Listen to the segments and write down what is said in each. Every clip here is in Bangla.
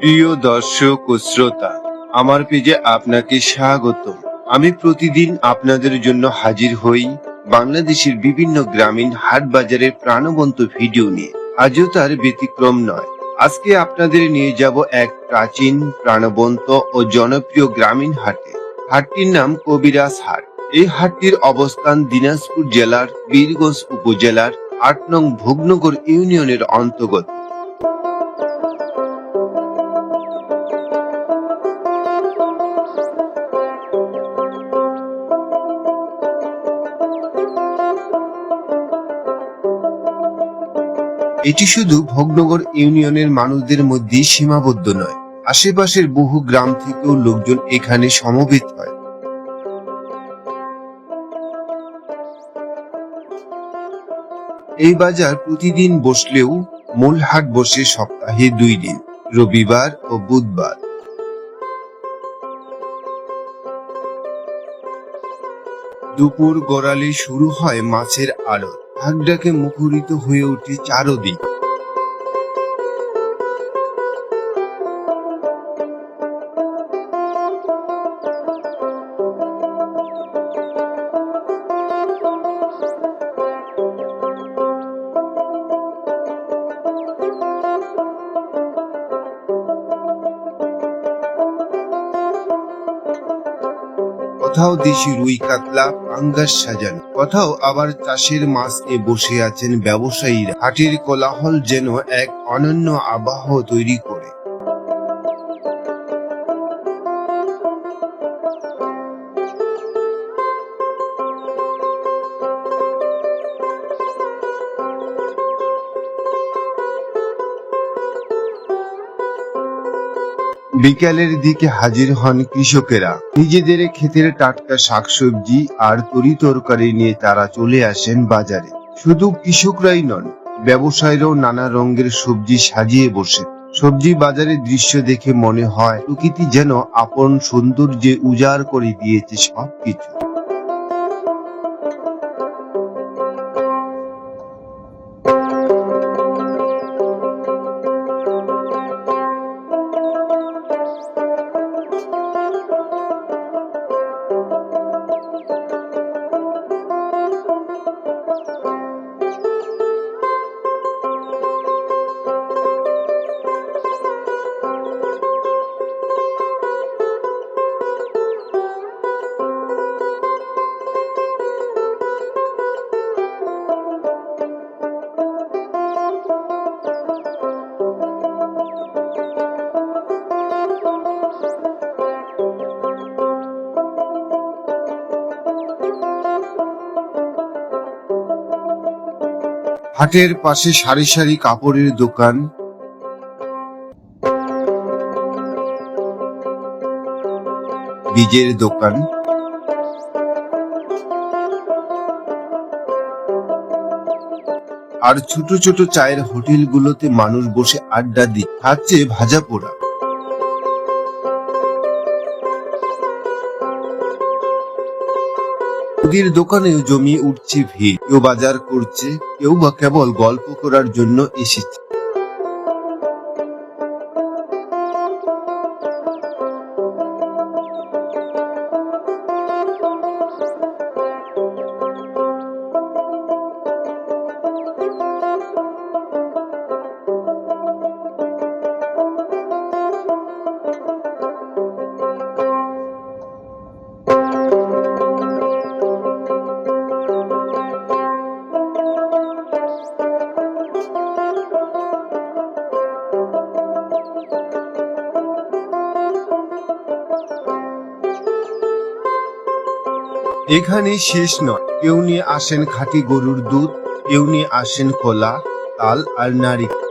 প্রিয় দর্শক ও শ্রোতা, আমার পেজে আপনাকে স্বাগত আমি প্রতিদিন আপনাদের জন্য হাজির হই বাংলাদেশের বিভিন্ন গ্রামীণ হাট বাজারের প্রাণবন্ত ভিডিও নিয়ে। আজও তার ব্যতিক্রম নয়। আজকে আপনাদের নিয়ে যাব এক প্রাচীন, প্রাণবন্ত ও জনপ্রিয় গ্রামীণ হাটে। হাটটির নাম কবিরাজ হাট। এই হাটটির অবস্থান দিনাজপুর জেলার বীরগঞ্জ উপজেলার আট নং ভোগনগর ইউনিয়নের অন্তর্গত। এটি শুধু ভোগনগর ইউনিয়নের মানুষদের মধ্যে সীমাবদ্ধ নয়, আশেপাশের বহু গ্রাম থেকেও লোকজন এখানে সমবেত হয়। এই বাজার প্রতিদিন বসলেও মূল হাট বসে সপ্তাহে দুই দিন, রবিবার ও বুধবার। দুপুর গড়ালে শুরু হয় মাছের আড়ত। ঢাকঢাকে মুখরিত হয়ে ওঠে চারদিক। কোথাও দেশি রুই কাতলা, পাঙ্গাস সাজানো। কোথাও আবার চাষের মাছ বসে আছেন ব্যবসায়ীরা। হাটের কোলাহল যেন এক অনন্য আবাহ তৈরি করে। বিকালের দিকে হাজির হন কৃষকেরা। নিজেদের ক্ষেতের টাটকা শাকসবজি আর তরি তরকারি নিয়ে তারা চলে আসেন বাজারে। শুধু কৃষকরাই নন, ব্যবসায়ীরাও নানা রঙের সবজি সাজিয়ে বসে সবজি বাজারের দৃশ্য দেখে মনে হয়, প্রকৃতি যেন আপন সৌন্দর্যে উজাড় করে দিয়েছে সবকিছু। হাটের পাশে সারি সারি কাপড়ের দোকান। বীজের দোকান। আর ছোট ছোট চায়ের হোটেলগুলোতে মানুষ বসে আড্ডা দিচ্ছে খাচ্ছে ভাজা পোড়া। মুদির দোকানেও জমিয়ে উঠছে ভিড়। কেউ বাজার করছে, কেউ বা কেবল গল্প করার জন্য এসেছে। এখানে শেষ নয়। কেউ নিয়ে আসেন খাঁটি গরুর দুধ, কেউ নিয়ে আসেন কলা, তাল আর নারিকেল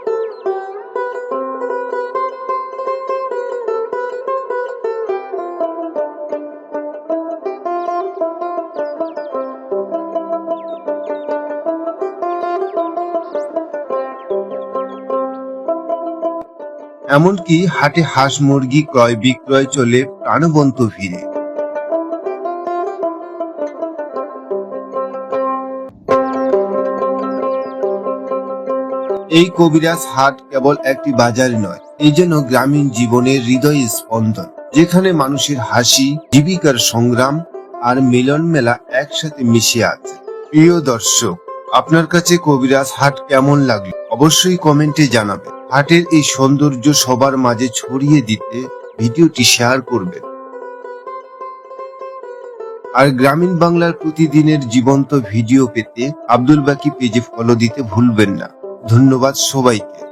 এমনকি হাটে হাঁস মুরগি ক্রয় বিক্রয় চলে প্রাণবন্ত ভিড়ে। এই কবিরাজ হাট কেবল একটি বাজার নয়, এই যেন গ্রামীণ জীবনের হৃদয় স্পন্দন, যেখানে মানুষের হাসি, জীবিকার সংগ্রাম আর মিলন মেলা একসাথে মিশে আছে। প্রিয় দর্শক, আপনার কাছে কবিরাজ হাট কেমন লাগল? অবশ্যই কমেন্টে জানাবেন। হাটের এই সৌন্দর্য সবার মাঝে ছড়িয়ে দিতে ভিডিওটি শেয়ার করবেন। আর গ্রামীণ বাংলার প্রতিদিনের জীবন্ত ভিডিও পেতে আব্দুল বাকি পেজে ফলো দিতে ভুলবেন না। ধন্যবাদ সবাইকে।